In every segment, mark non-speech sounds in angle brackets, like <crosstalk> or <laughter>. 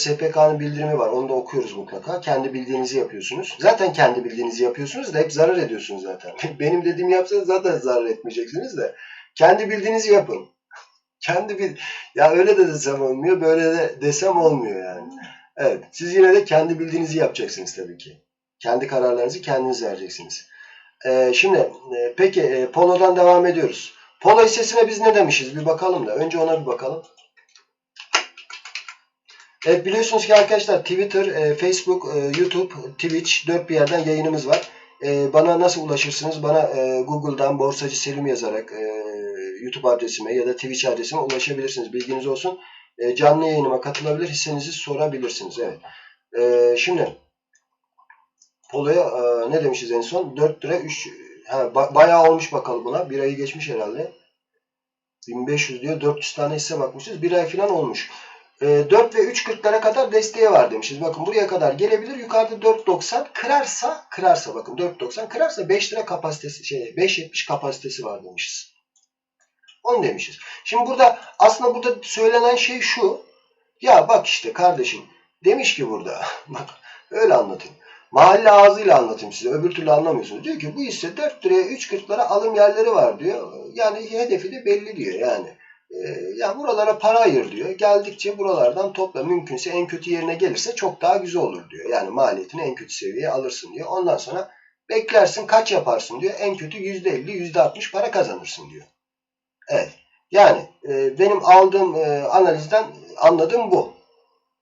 SPK'nın bildirimi var. Onu da okuyoruz mutlaka. Kendi bildiğinizi yapıyorsunuz. Zaten kendi bildiğinizi yapıyorsunuz da hep zarar ediyorsunuz zaten. <laughs> Benim dediğimi yapsanız zaten zarar etmeyeceksiniz de. Kendi bildiğinizi yapın. <laughs> Kendi bil ya öyle de desem olmuyor, böyle de desem olmuyor yani. Evet, siz yine de kendi bildiğinizi yapacaksınız tabii ki. Kendi kararlarınızı kendiniz vereceksiniz. Ee, şimdi e, peki e, Polo'dan devam ediyoruz. Polo hissesine biz ne demişiz? Bir bakalım da. Önce ona bir bakalım. Evet biliyorsunuz ki arkadaşlar Twitter, e, Facebook, e, YouTube, Twitch dört bir yerden yayınımız var. E, bana nasıl ulaşırsınız? Bana e, Google'dan Borsacı Selim yazarak e, YouTube adresime ya da Twitch adresime ulaşabilirsiniz. Bilginiz olsun. E, canlı yayınıma katılabilir, hissenizi sorabilirsiniz. Evet. E, şimdi Polo'ya e, ne demişiz en son? 4 lira 3 ha, ba bayağı olmuş bakalım buna. Bir ayı geçmiş herhalde. 1500 diyor. 400 tane hisse bakmışız. Bir ay falan olmuş. E, 4 ve 3.40'lara kadar desteği var demişiz. Bakın buraya kadar gelebilir. Yukarıda 4.90 kırarsa kırarsa bakın 4.90 kırarsa 5 lira kapasitesi şey 5.70 kapasitesi var demişiz. Onu demişiz. Şimdi burada aslında burada söylenen şey şu. Ya bak işte kardeşim demiş ki burada <laughs> bak öyle anlatayım. Mahalle ağzıyla anlatayım size. Öbür türlü anlamıyorsunuz. Diyor ki bu hisse 4 liraya 3.40'lara alım yerleri var diyor. Yani hedefi de belli diyor yani. Ee, ya buralara para ayır diyor. Geldikçe buralardan topla. Mümkünse en kötü yerine gelirse çok daha güzel olur diyor. Yani maliyetini en kötü seviyeye alırsın diyor. Ondan sonra beklersin kaç yaparsın diyor. En kötü %50, %60 para kazanırsın diyor. Evet. Yani e, benim aldığım e, analizden anladığım bu.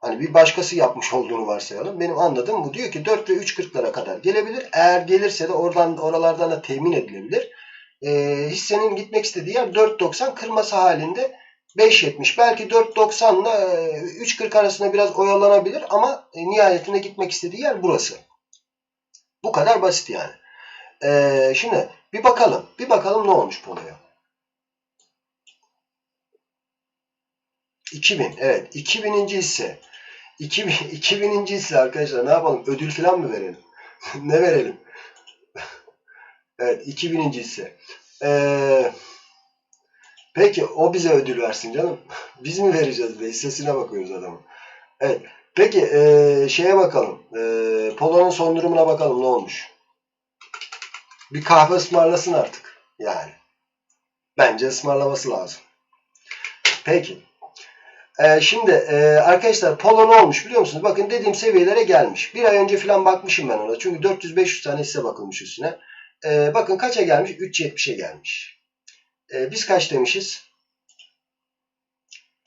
Hani bir başkası yapmış olduğunu varsayalım. Benim anladığım bu. Diyor ki 4 ve 3.40'lara kadar gelebilir. Eğer gelirse de oradan oralardan da temin edilebilir. E, hissenin gitmek istediği yer 4.90 kırması halinde 5.70 belki 4.90 ile 3.40 arasında biraz oyalanabilir ama e, nihayetinde gitmek istediği yer burası. Bu kadar basit yani. E, şimdi bir bakalım. Bir bakalım ne olmuş Polo'ya. 2000 evet 2000. hisse 2000, 2000. <laughs> hisse arkadaşlar ne yapalım ödül falan mı verelim <laughs> ne verelim <laughs> evet 2000. hisse ee, peki o bize ödül versin canım. <laughs> Biz mi vereceğiz be? Hissesine bakıyoruz adamın. Evet. Peki ee, şeye bakalım. Ee, Polo'nun son durumuna bakalım. Ne olmuş? Bir kahve ısmarlasın artık. Yani. Bence ısmarlaması lazım. Peki. Ee, şimdi e, arkadaşlar Polo ne olmuş biliyor musunuz? Bakın dediğim seviyelere gelmiş. Bir ay önce falan bakmışım ben ona. Çünkü 400-500 tane hisse bakılmış üstüne. Ee, bakın kaça gelmiş? 3.70'e gelmiş. Ee, biz kaç demişiz?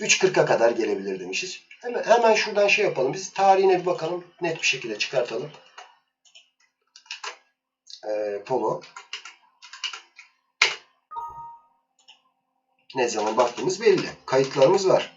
3.40'a kadar gelebilir demişiz. Hemen, hemen şuradan şey yapalım. Biz tarihine bir bakalım. Net bir şekilde çıkartalım. Ee, Polo. Ne zaman baktığımız belli. Kayıtlarımız var.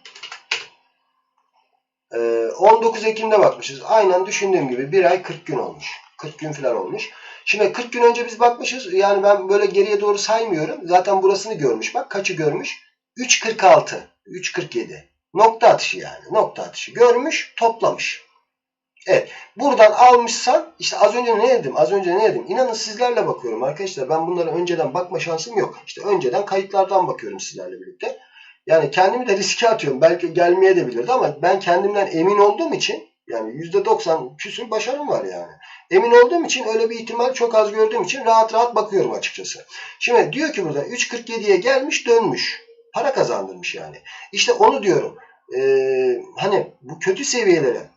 19 Ekim'de bakmışız. Aynen düşündüğüm gibi bir ay 40 gün olmuş. 40 gün falan olmuş. Şimdi 40 gün önce biz bakmışız. Yani ben böyle geriye doğru saymıyorum. Zaten burasını görmüş. Bak kaçı görmüş? 3.46. 3.47. Nokta atışı yani. Nokta atışı. Görmüş, toplamış. Evet. Buradan almışsan işte az önce ne dedim? Az önce ne dedim? İnanın sizlerle bakıyorum arkadaşlar. Ben bunlara önceden bakma şansım yok. İşte önceden kayıtlardan bakıyorum sizlerle birlikte. Yani kendimi de riske atıyorum. Belki gelmeye de bilirdi ama ben kendimden emin olduğum için yani %90 küsür başarım var yani. Emin olduğum için öyle bir ihtimal çok az gördüğüm için rahat rahat bakıyorum açıkçası. Şimdi diyor ki burada 3.47'ye gelmiş dönmüş. Para kazandırmış yani. İşte onu diyorum. Ee, hani bu kötü seviyelere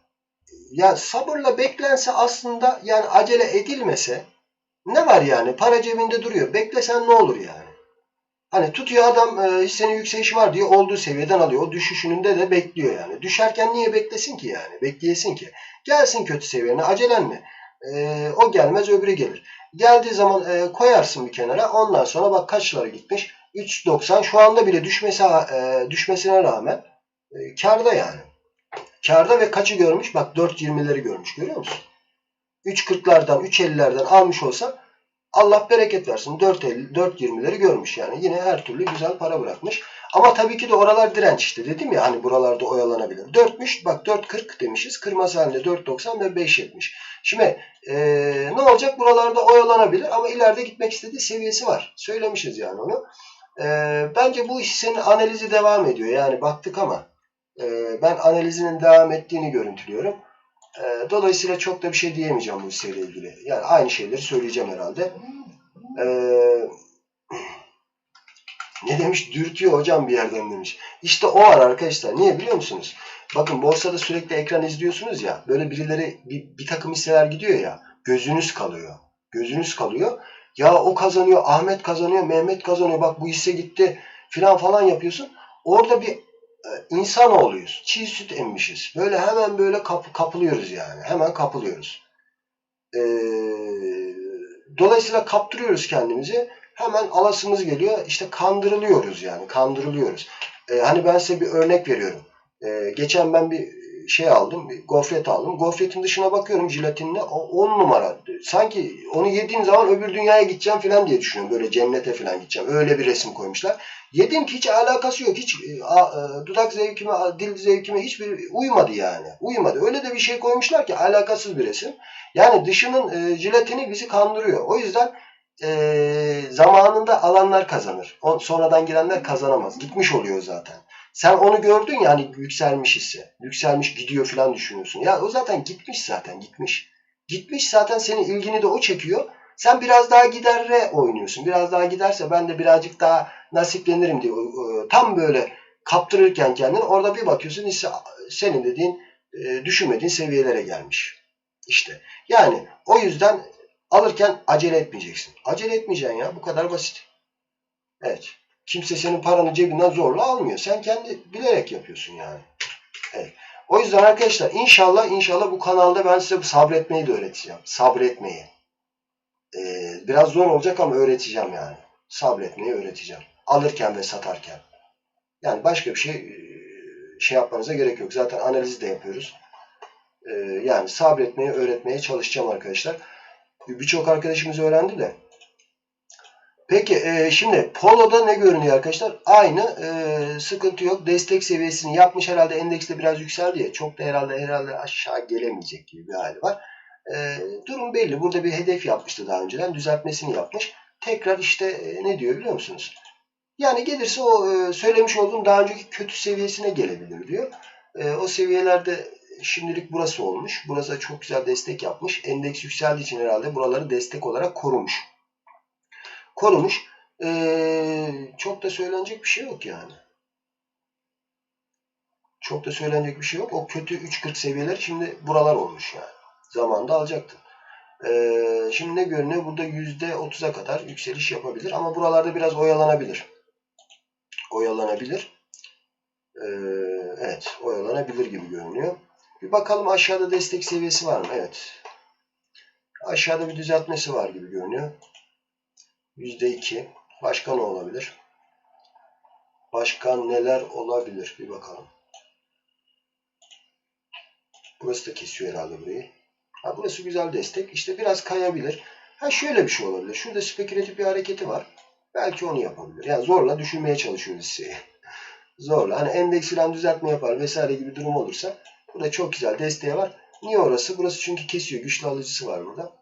ya sabırla beklense aslında yani acele edilmese ne var yani? Para cebinde duruyor. Beklesen ne olur yani? Hani tutuyor adam e, hissenin yükselişi var diye olduğu seviyeden alıyor. O düşüşününde de bekliyor yani. Düşerken niye beklesin ki yani? Bekleyesin ki. Gelsin kötü seviyene acelenme. E, o gelmez öbürü gelir. Geldiği zaman e, koyarsın bir kenara. Ondan sonra bak kaçlara gitmiş. 3.90 şu anda bile düşmesi, e, düşmesine rağmen e, karda yani. Karda ve kaçı görmüş? Bak 4.20'leri görmüş. Görüyor musun? 3.40'lardan 3.50'lerden almış olsa Allah bereket versin. 4.50, 4.20'leri görmüş yani. Yine her türlü güzel para bırakmış. Ama tabii ki de oralar direnç işte. Dedim ya hani buralarda oyalanabilir. 4'müş bak 4.40 demişiz. Kırmızı halinde 4.90 ve 5.70. Şimdi ee, ne olacak? Buralarda oyalanabilir ama ileride gitmek istediği seviyesi var. Söylemişiz yani onu. E, bence bu hissenin analizi devam ediyor. Yani baktık ama Ee, ben analizinin devam ettiğini görüntülüyorum. Ee, dolayısıyla çok da bir şey diyemeyeceğim bu hisseyle ilgili. Yani aynı şeyleri söyleyeceğim herhalde. Ee, <clears throat> ne demiş? Dürtüyor hocam bir yerden demiş. İşte o var arkadaşlar. Niye biliyor musunuz? Bakın borsada sürekli ekran izliyorsunuz ya. Böyle birileri bir, bir takım hisseler gidiyor ya. Gözünüz kalıyor. Gözünüz kalıyor. Ya o kazanıyor, Ahmet kazanıyor, Mehmet kazanıyor. Bak bu hisse gitti filan falan yapıyorsun. Orada bir e, insan oluyoruz. Çiğ süt emmişiz. Böyle hemen böyle kap, kapılıyoruz yani. Hemen kapılıyoruz. Ee, dolayısıyla kaptırıyoruz kendimizi. Hemen alasımız geliyor. İşte kandırılıyoruz yani. Kandırılıyoruz. Ee, hani ben size bir örnek veriyorum. Ee, geçen ben bir şey aldım. Gofret aldım. Gofretin dışına bakıyorum jelatinle. O 10 numara. Sanki onu yediğim zaman öbür dünyaya gideceğim falan diye düşünüyorum. Böyle cennete falan gideceğim. Öyle bir resim koymuşlar. Yedim ki hiç alakası yok. Hiç e, a, e, dudak zevkime, a, dil zevkime hiçbir uymadı yani. Uymadı. Öyle de bir şey koymuşlar ki alakasız bir resim. Yani dışının e, jilatini bizi kandırıyor. O yüzden e, zamanında alanlar kazanır. O, sonradan girenler kazanamaz. Gitmiş oluyor zaten. Sen onu gördün ya hani yükselmiş hisse. Yükselmiş gidiyor falan düşünüyorsun. Ya o zaten gitmiş zaten gitmiş. Gitmiş zaten senin ilgini de o çekiyor. Sen biraz daha giderre oynuyorsun. Biraz daha giderse ben de birazcık daha nasiplenirim diye tam böyle kaptırırken kendini orada bir bakıyorsun hisse senin dediğin e, düşünmediğin seviyelere gelmiş. İşte yani o yüzden alırken acele etmeyeceksin. Acele etmeyeceksin ya bu kadar basit. Evet. Kimse senin paranı cebinden zorla almıyor. Sen kendi bilerek yapıyorsun yani. Evet. O yüzden arkadaşlar inşallah inşallah bu kanalda ben size sabretmeyi de öğreteceğim. Sabretmeyi. Ee, biraz zor olacak ama öğreteceğim yani. Sabretmeyi öğreteceğim. Alırken ve satarken. Yani başka bir şey e, şey yapmanıza gerek yok. Zaten analizi de yapıyoruz. Ee, yani sabretmeyi öğretmeye çalışacağım arkadaşlar. Birçok arkadaşımız öğrendi de. Peki e, şimdi Polo'da ne görünüyor arkadaşlar? Aynı e, sıkıntı yok. Destek seviyesini yapmış herhalde endekste biraz yükseldi ya. Çok da herhalde herhalde aşağı gelemeyecek gibi bir hali var. E, durum belli. Burada bir hedef yapmıştı daha önceden. Düzeltmesini yapmış. Tekrar işte e, ne diyor biliyor musunuz? Yani gelirse o e, söylemiş olduğum daha önceki kötü seviyesine gelebilir diyor. E, o seviyelerde şimdilik burası olmuş. Burası çok güzel destek yapmış. Endeks yükseldiği için herhalde buraları destek olarak korumuş korumuş. Ee, çok da söylenecek bir şey yok yani. Çok da söylenecek bir şey yok. O kötü 3.40 seviyeler şimdi buralar olmuş yani. Zamanında alacaktın. Ee, şimdi ne görünüyor? Burada %30'a kadar yükseliş yapabilir. Ama buralarda biraz oyalanabilir. Oyalanabilir. Ee, evet. Oyalanabilir gibi görünüyor. Bir bakalım aşağıda destek seviyesi var mı? Evet. Aşağıda bir düzeltmesi var gibi görünüyor. %2. Başka ne olabilir? Başka neler olabilir? Bir bakalım. Burası da kesiyor herhalde burayı. Ha, burası güzel destek. İşte biraz kayabilir. Ha şöyle bir şey olabilir. Şurada spekülatif bir hareketi var. Belki onu yapabilir. Yani zorla düşürmeye çalışıyor hisseyi. <laughs> Zorla. Hani endeks falan düzeltme yapar vesaire gibi durum olursa burada çok güzel desteği var. Niye orası? Burası çünkü kesiyor. Güçlü alıcısı var burada.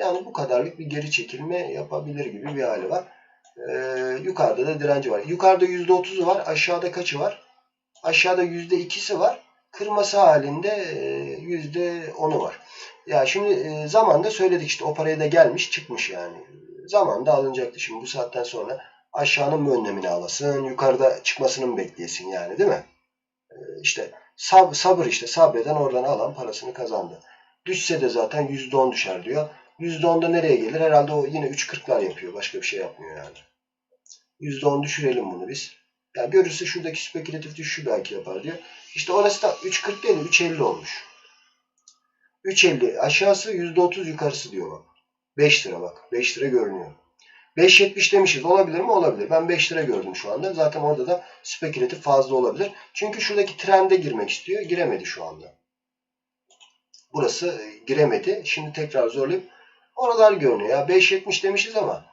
Yani bu kadarlık bir geri çekilme yapabilir gibi bir hali var. Ee, yukarıda da direnci var. Yukarıda %30'u var. Aşağıda kaçı var? Aşağıda %2'si var. Kırması halinde %10'u var. Ya şimdi e, zamanda söyledik işte o paraya da gelmiş çıkmış yani. Zamanda alınacaktı. Şimdi bu saatten sonra aşağının mı önlemini alasın, yukarıda çıkmasını mı bekleyesin yani değil mi? Ee, işte sab sabır işte sabreden oradan alan parasını kazandı. Düşse de zaten %10 düşer diyor. %10'da nereye gelir? Herhalde o yine 3.40'lar yapıyor. Başka bir şey yapmıyor yani. %10 düşürelim bunu biz. Yani görürse şuradaki spekülatif düşüşü belki yapar diyor. İşte orası da 3.40 değil 3.50 olmuş. 3.50 aşağısı %30 yukarısı diyor bak. 5 lira bak. 5 lira görünüyor. 5.70 demişiz. Olabilir mi? Olabilir. Ben 5 lira gördüm şu anda. Zaten orada da spekülatif fazla olabilir. Çünkü şuradaki trende girmek istiyor. Giremedi şu anda. Burası giremedi. Şimdi tekrar zorlayıp Oralar görünüyor. Ya 5.70 demişiz ama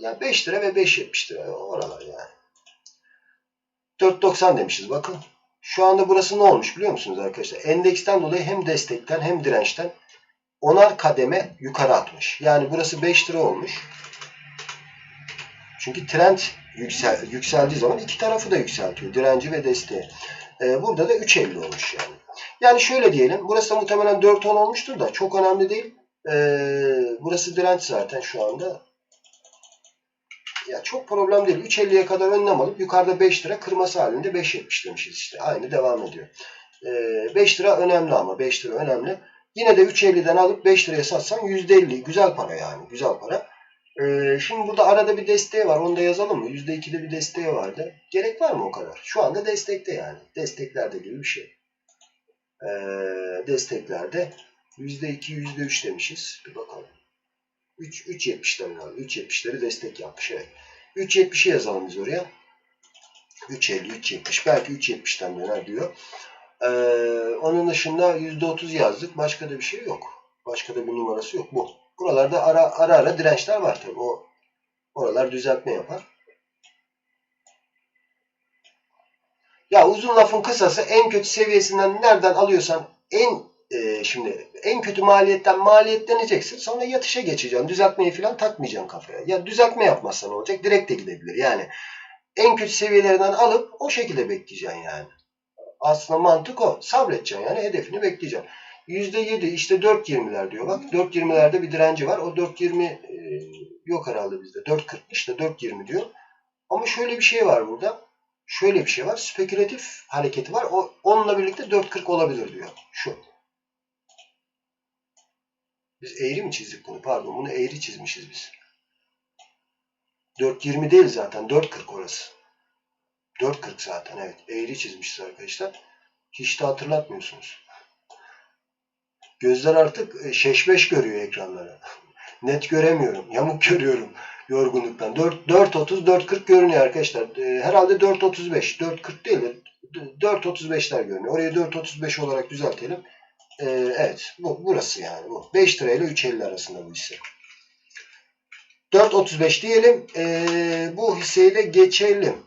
ya 5 lira ve 5.70 lira oralar yani. 4.90 demişiz bakın. Şu anda burası ne olmuş biliyor musunuz arkadaşlar? Endeksten dolayı hem destekten hem dirençten onar kademe yukarı atmış. Yani burası 5 lira olmuş. Çünkü trend yüksel, yükseldiği zaman iki tarafı da yükseltiyor. Direnci ve desteği. E, burada da 3.50 olmuş yani. Yani şöyle diyelim. Burası da muhtemelen 4.10 olmuştur da çok önemli değil. E, burası direnç zaten şu anda. Ya çok problem değil. 3.50'ye kadar önlem alıp yukarıda 5 lira kırması halinde 5.70 demişiz işte. Aynı devam ediyor. E, 5 lira önemli ama 5 lira önemli. Yine de 3.50'den alıp 5 liraya satsam %50. Güzel para yani. Güzel para. Ee, şimdi burada arada bir desteği var. Onu da yazalım mı? %2'de bir desteği vardı. Gerek var mı o kadar? Şu anda destekte yani. Desteklerde gibi bir şey. Ee, desteklerde %2, %3 demişiz. Bir bakalım. 3, 3.70'leri var. 3.70'leri destek yapmış. Evet. 3.70'i yazalım biz oraya. 3.50, 3.70. Belki 3.70'ten döner diyor. Ee, onun dışında %30 yazdık. Başka da bir şey yok. Başka da bir numarası yok. Bu. Buralarda ara ara, ara dirençler var tabii. O oralar düzeltme yapar. Ya uzun lafın kısası en kötü seviyesinden nereden alıyorsan en e, şimdi en kötü maliyetten maliyetleneceksin. Sonra yatışa geçeceksin. Düzeltmeyi falan takmayacaksın kafaya. Ya düzeltme yapmazsan olacak. Direkt de gidebilir. Yani en kötü seviyelerinden alıp o şekilde bekleyeceksin yani. Aslında mantık o. Sabredeceksin yani hedefini bekleyeceksin. %7 işte 4.20'ler diyor bak. 4.20'lerde bir direnci var. O 4.20 e, yok herhalde bizde. 4.40'mış da 4.20 diyor. Ama şöyle bir şey var burada. Şöyle bir şey var. Spekülatif hareketi var. O, onunla birlikte 4.40 olabilir diyor. Şu. Biz eğri mi çizdik bunu? Pardon bunu eğri çizmişiz biz. 4.20 değil zaten. 4.40 orası. 4.40 zaten evet. Eğri çizmişiz arkadaşlar. Hiç de hatırlatmıyorsunuz. Gözler artık şeşmeş görüyor ekranları. <laughs> Net göremiyorum. Yamuk görüyorum yorgunluktan. 4.30 4.40 görünüyor arkadaşlar. Herhalde 4.35. 4.40 değil de 4.35'ler görünüyor. Orayı 4.35 olarak düzeltelim. Evet. Bu, burası yani. Bu. 5 lirayla 3.50 arasında bu hisse. 4.35 diyelim. Bu hisseyle geçelim.